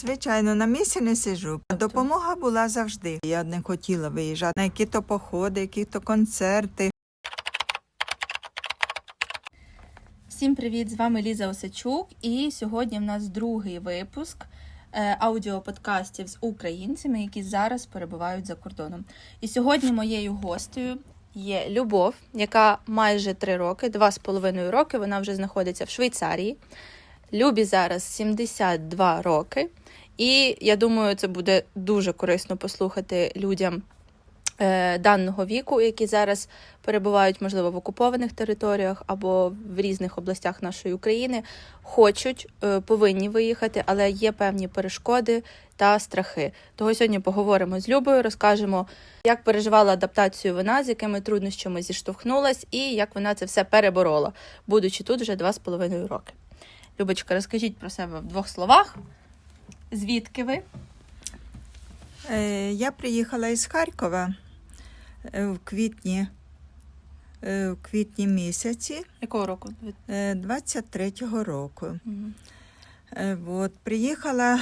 Звичайно, на місці не сижу. Допомога була завжди. Я не хотіла виїжджати на які-то походи, які-то концерти. Всім привіт! З вами Ліза Осачук, і сьогодні в нас другий випуск е, аудіоподкастів з українцями, які зараз перебувають за кордоном. І сьогодні моєю гостею є Любов, яка майже три роки, два з половиною роки, вона вже знаходиться в Швейцарії. Любі зараз 72 роки. І я думаю, це буде дуже корисно послухати людям е, даного віку, які зараз перебувають, можливо, в окупованих територіях або в різних областях нашої України, хочуть, е, повинні виїхати, але є певні перешкоди та страхи. Того сьогодні поговоримо з Любою, розкажемо, як переживала адаптацію вона, з якими труднощами зіштовхнулась, і як вона це все переборола, будучи тут вже два з половиною роки. Любочка, розкажіть про себе в двох словах. Звідки ви? Е, Я приїхала із Харкова е, в квітні, е, в квітні місяці Якого року? е, 23-го року. Е, От, приїхала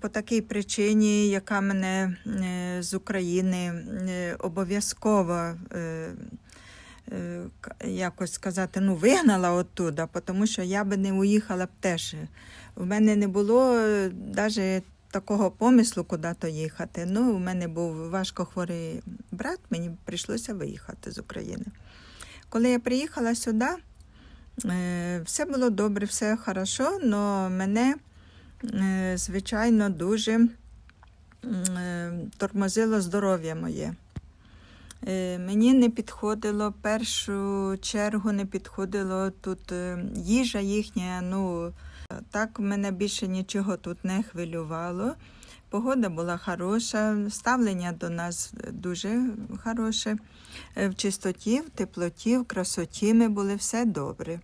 по такій причині, яка мене з України обов'язково якось сказати, ну, вигнала оттуда, тому що я би не уїхала б теж. У мене не було навіть такого помислу, куди то їхати. Ну, у мене був важкохворий брат, мені прийшлося виїхати з України. Коли я приїхала сюди, Е, Все було добре, все хорошо, але мене, е, звичайно, дуже е, тормозило здоров'я моє. Е, Мені не підходило в першу чергу, не підходило тут е, їжа їхня. Ну, так мене більше нічого тут не хвилювало. Погода була хороша, ставлення до нас дуже хороше. Е, В чистоті, в теплоті, в красоті ми були все добре.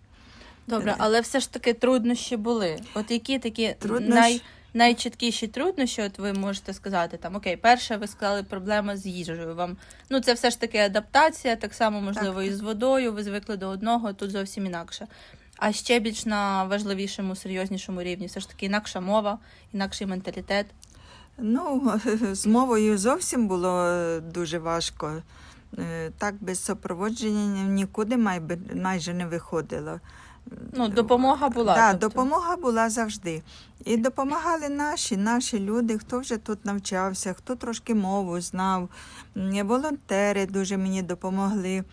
Добре, але все ж таки труднощі були. От які такі Труднощ- най, найчіткіші труднощі, от ви можете сказати, там окей, перше, ви сказали проблема з їжею. Вам ну це все ж таки адаптація, так само можливо, Так, і з водою. Ви звикли до одного, тут зовсім інакше. А ще більш на важливішому, серйознішому рівні, все ж таки інакша мова, інакший менталітет. Ну, з мовою зовсім було дуже важко. Е, Так без супроводження нікуди май- майже не виходило. Ну, допомога була. Так, тобто. допомога була завжди. І допомагали наші, наші люди, хто вже тут навчався, хто трошки мову знав. Волонтери дуже мені допомогли.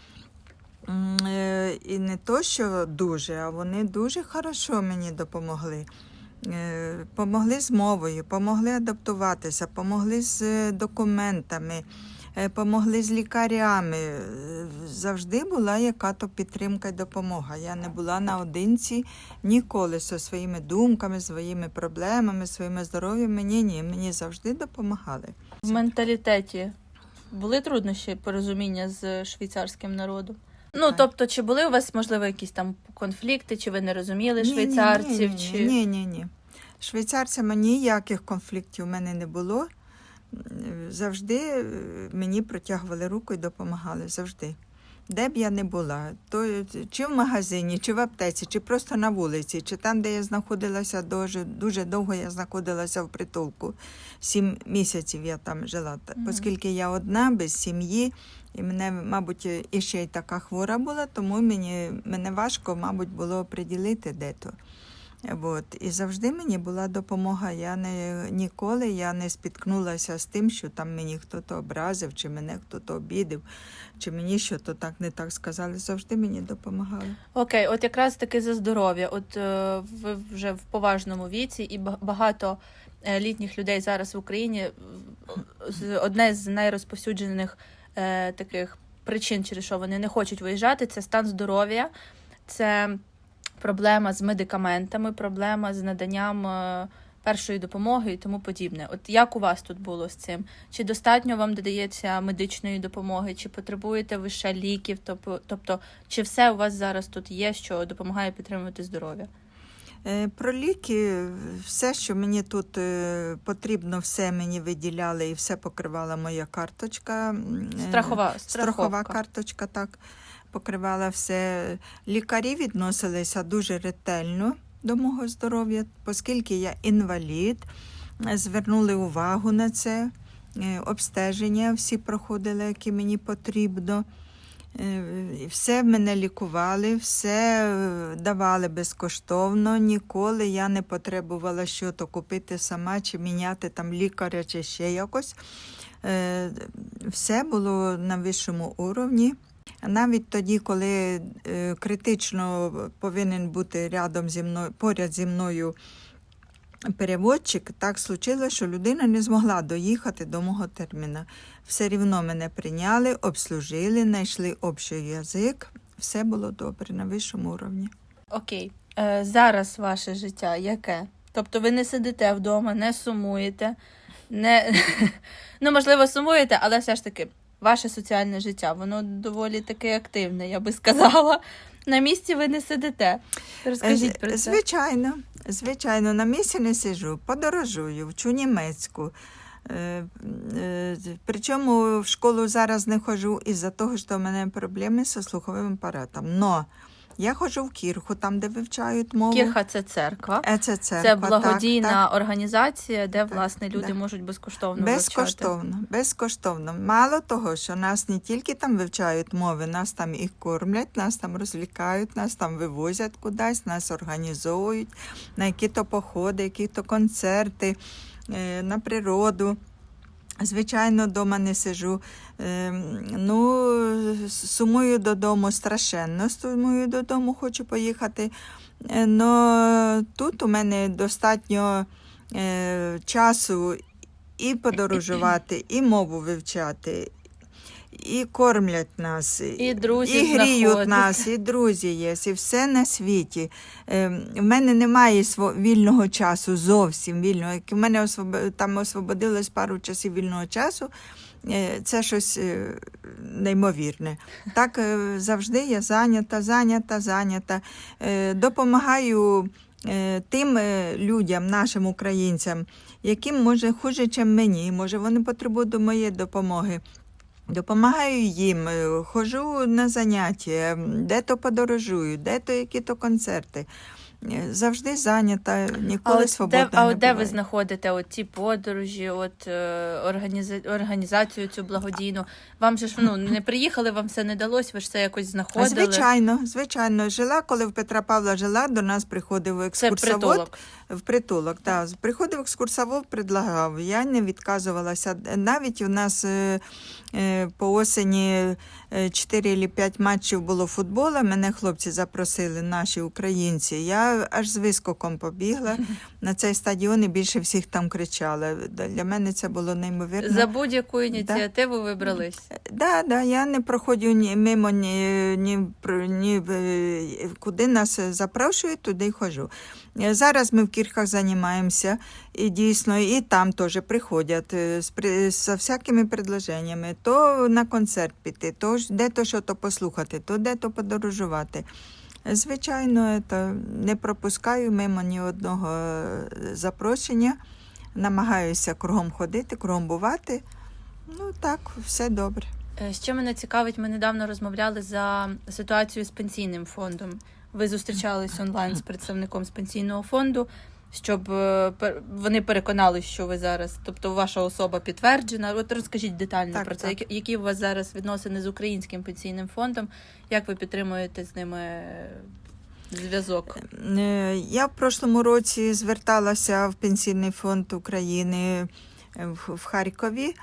Е, І не то, що дуже, а вони дуже хорошо мені допомогли. Е, Помогли з мовою, помогли адаптуватися, помогли з е, документами, помогли з лікарями. Е, Завжди була яка-то підтримка і допомога. Я не була наодинці ніколи зі своїми думками, своїми проблемами, своїм здоров'ям. Мені ні, мені завжди допомагали. В менталітеті були труднощі порозуміння з швейцарським народом? Ну, тобто, чи були у вас, можливо, якісь там конфлікти, чи ви не розуміли швейцарців? Ні, чи... ні, ні, ні. Швейцарцями ніяких конфліктів у мене не було. Завжди е, мені протягували руку і допомагали. Завжди. Де б я не була, то чи в магазині, чи в аптеці, чи просто на вулиці, чи там, де я знаходилася дуже, дуже довго я знаходилася в притулку. Сім місяців я там жила, Та- Мгм. оскільки я одна, без сім'ї, і мене, мабуть, і ще й така хвора була, тому мені, мене важко, мабуть, було приділити де то. От. І завжди мені була допомога. Я не, ніколи я не спіткнулася з тим, що там мені хтось образив, чи мене хтось обідав, чи мені що то так не так сказали. Завжди мені допомагали. Окей, от якраз таки за здоров'я. От е, ви вже в поважному віці, і ба- багато е, літніх людей зараз в Україні е, одне з найрозповсюджених таких причин, через що вони не хочуть виїжджати, це стан здоров'я, це проблема з медикаментами, проблема з наданням. е, Першої допомоги і тому подібне. От як у вас тут було з цим? Чи достатньо вам додається медичної допомоги, чи потребуєте ви ще ліків? Тобто, чи все у вас зараз тут є, що допомагає підтримувати здоров'я? Е, Про ліки, все, що мені тут е, потрібно, все мені виділяли і все покривала моя карточка. е, Страхова, страхова карточка, так, покривала все. Лікарі відносилися дуже ретельно до мого здоров'я, оскільки я інвалід. звернули увагу на це. Е, Обстеження всі проходили, які мені потрібно. Е, Все мене лікували, все е, давали безкоштовно. Ніколи я не потребувала щось купити сама чи міняти там лікаря чи ще якось. Все було на вищому уровні. Навіть тоді, коли е, критично повинен бути рядом зі мною, поряд зі мною переводчик, так случилося, що людина не змогла доїхати до мого терміна. Все рівно мене прийняли, обслужили, знайшли общий язик. Все було добре на вищому уровні. Окей, е, зараз ваше життя яке? Тобто ви не сидите вдома, не сумуєте, не ну можливо сумуєте, але все ж таки ваше соціальне життя, воно доволі таки активне, я би сказала. На місці ви не сидите. Розкажіть про це. Звичайно, звичайно, на місці не сижу, подорожую, вчу німецьку. Е, е, Причому в школу зараз не ходжу із-за того, що в мене проблеми зі слуховим апаратом. Но я ходжу в кірху, там, де вивчають мову. Кірха це церква. Е, Це церква. Це благодійна так. організація, де Так, власне люди да. можуть безкоштовно вивчати. Безкоштовно, безкоштовно. Мало того, що нас не тільки там вивчають мови, нас там і кормлять, нас там розвлікають, нас там вивозять кудись, нас організовують на які-то походи, які-то концерти, е, на природу. Звичайно, вдома не сижу. Е, ну, сумую додому страшенно. Сумую додому, хочу поїхати. Е, Но тут у мене достатньо е, часу і подорожувати, і мову вивчати, і кормлять нас, І друзі і гріють знаходите. нас, і друзі є, і все на світі. Е, в мене немає сво- вільного часу, зовсім вільного. Як в мене освоб- там освободилось пару часів вільного часу. е, Це щось е, неймовірне. Так е, завжди я зайнята, зайнята, зайнята. Допомагаю тим людям, нашим українцям, яким може хуже, ніж мені. Може, вони потребують моєї допомоги. Допомагаю їм, е, ходжу на заняття, де-то подорожую, де-то які-то концерти. Завжди зайнята, ніколи свободна а от де ви знаходите от ті подорожі, от е, організа... організацію цю благодійну? Вам же ж ну не приїхали, вам все не далось, ви ж це якось знаходили. Звичайно, звичайно. Жила, коли в Петра Павла жила, до нас приходив Це екскурсовод. притулок. В притулок, так. Приходив екскурсовод, предлагав. Я не відказувалася. Навіть у нас е, е, по осені 4 чи 5 матчів було футболу. Мене хлопці запросили, наші українці. Я аж з вискоком побігла на цей стадіон і більше всіх там кричала. Для мене це було неймовірно. За будь-яку ініціативу ви брались. Да, да, я не проходжу ні мимо ні, ні, ні е, куди нас запрошують, туди й ходжу. Е, Зараз ми в кірхах займаємося, і дійсно, і там теж приходять е, з, з всякими предложеннями. То на концерт піти, то ж де-то що то послухати, то де-то подорожувати. Звичайно, це не пропускаю мимо ні одного е, запрошення. Намагаюся кругом ходити, кругом бувати. Ну так, все добре. Е, Що мене цікавить, ми недавно розмовляли за ситуацію з пенсійним фондом. Ви зустрічались онлайн з представником з пенсійного фонду, щоб е, вони переконали, що ви зараз, тобто ваша особа підтверджена. От розкажіть детально Так, про це. так. Які, у вас зараз відносини з українським пенсійним фондом? Як ви підтримуєте з ними е, зв'язок? Е, Я в прошлому році зверталася в Пенсійний фонд України в Харкові.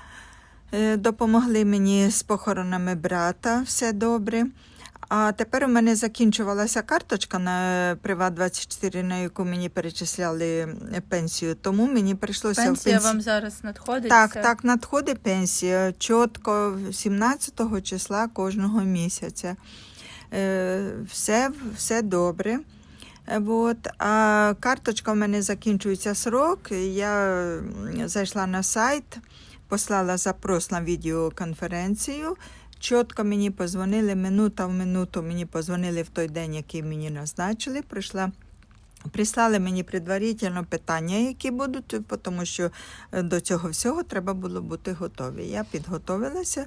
Допомогли мені з похоронами брата, все добре. А тепер у мене закінчувалася карточка на Приват 24, на яку мені перечисляли е, пенсію. Тому мені прийшлося Пенсія в пенсі... вам зараз надходить? Так, Це- так, надходить пенсія чітко 17 числа кожного місяця. Е, Все, все добре. Е, Вот. А карточка в мене закінчується срок. Я зайшла на сайт, послала запрос на відеоконференцію. Чітко мені позвонили, минута в минуту мені позвонили в той день, який мені назначили. Прийшла Прислали мені предварительно питання, які будуть, тому що е, до цього всього треба було бути готові. Я підготовилася,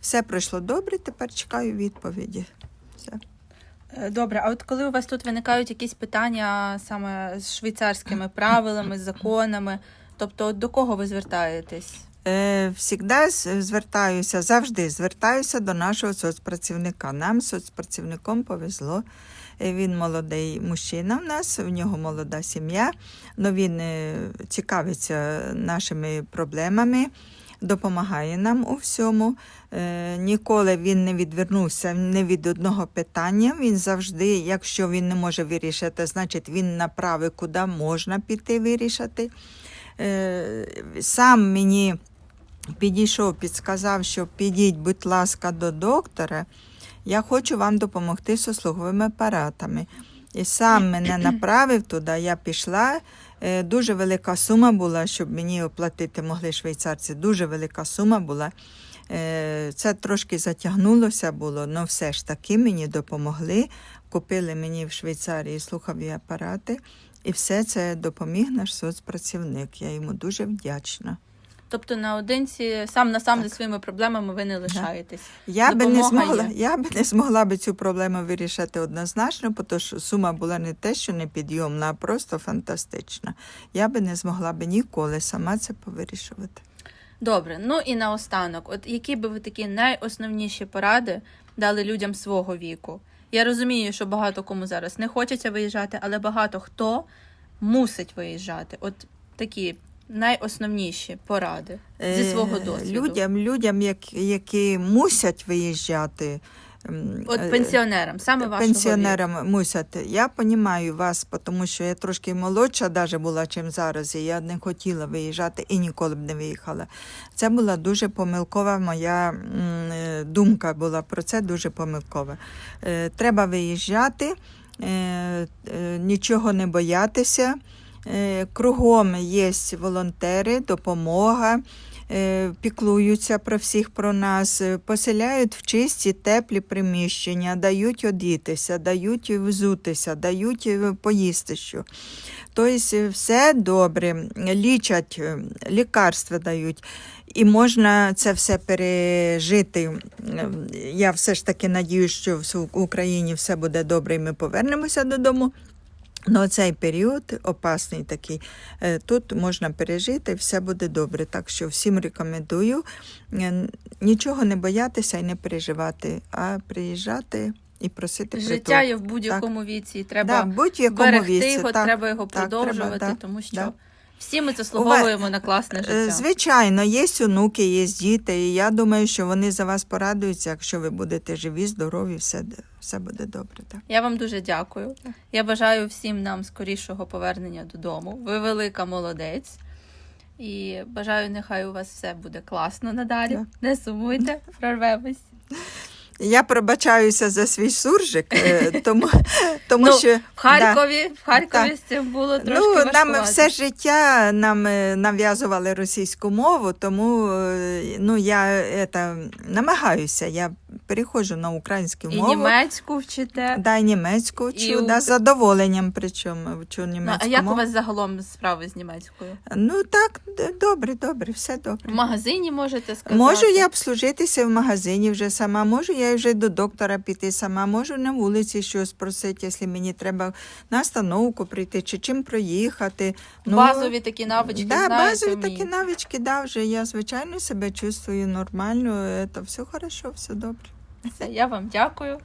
все пройшло добре, тепер чекаю відповіді. Все. Е, Добре, а от коли у вас тут виникають якісь питання саме з швейцарськими правилами, законами, Тобто, до кого ви звертаєтесь? Е, Всігда звертаюся, завжди звертаюся до нашого соцпрацівника. Нам соцпрацівником повезло. Е, Він молодий мужчина в нас, в нього молода сім'я. але він е, цікавиться нашими проблемами, допомагає нам у всьому. Ніколи він не відвернувся не від одного питання. Він завжди, якщо він не може вирішити, значить він направить, куди можна піти вирішити. Сам мені підійшов, підсказав, що підіть, будь ласка, до доктора. Я хочу вам допомогти з слуховими апаратами. І сам мене направив туди, я пішла. Е, Дуже велика сума була, щоб мені оплатити могли швейцарці. Дуже велика сума була. Е, Це трошки затягнулося було, але все ж таки мені допомогли. Купили мені в Швейцарії слухові апарати, і все це допоміг наш соцпрацівник. Я йому дуже вдячна. Тобто наодинці сам на сам Так. зі своїми проблемами ви не лишаєтесь. Я би, не змогла, є. я би не змогла би цю проблему вирішити однозначно, тому що сума була не те, що непідйомна, а просто фантастична. Я би не змогла би ніколи сама це повирішувати. Добре, ну і наостанок, от які би ви такі найосновніші поради дали людям свого віку? Я розумію, що багато кому зараз не хочеться виїжджати, але багато хто мусить виїжджати. От такі найосновніші поради зі Е, свого досвіду. Людям, людям як, які мусять виїжджати. От е, пенсіонерам, саме вашого віку. Пенсіонерам мусять. Я розумію вас, тому що я трошки молодша даже була, чим зараз, і я не хотіла виїжджати і ніколи б не виїхала. Це була дуже помилкова моя е, думка була про це дуже помилкова. Треба виїжджати, нічого не боятися. Е, Кругом є волонтери, допомога, е, піклуються про всіх про нас, е, поселяють в чисті, теплі приміщення, дають одітися, дають взутися, дають поїсти що. Тобто все добре, лічать, лікарства дають. І можна це все пережити. Я все ж таки надіюсь, що в Україні все буде добре, і ми повернемося додому. Ну, цей період опасний такий. Е, Тут можна пережити, все буде добре. Так що всім рекомендую е, нічого не боятися і не переживати, а приїжджати і просити Життя притулку. є в будь-якому віці, Треба да, будь-якому берегти віці. його, так. треба його так, продовжувати, треба, да, тому що да. Всі ми заслуговуємо на класне Е, життя. Звичайно, є онуки, є діти, і я думаю, що вони за вас порадуються, якщо ви будете живі, здорові, все, все буде добре. Так. Я вам дуже дякую. Я бажаю всім нам скорішого повернення додому. Ви велика молодець. І бажаю, нехай у вас все буде класно надалі. Так. Не сумуйте, прорвемось. Я пробачаюся за свій суржик, е, тому, тому Ну, що В Харкові, в Харкові Так. з цим було трошки ну, нам все життя нам е, нав'язували російську мову, тому е, ну, я это, намагаюся, я переходжу на українську І мову. німецьку вчите. Да, і німецьку вчу, І да, з задоволенням причому вчу Ну, німецьку а як мову. у вас загалом справи з німецькою? Ну так, добре, добре, все добре. В магазині можете сказати? Можу я обслужитися в магазині вже сама, можу я вже до доктора піти сама, можу на вулиці щось просити, якщо мені треба на остановку прийти чи чим проїхати. Ну, Базові такі навички да, знаєте, базові такі навички, да, вже я звичайно себе чувствую нормально, це все хорошо, все добре. Все, я вам дякую.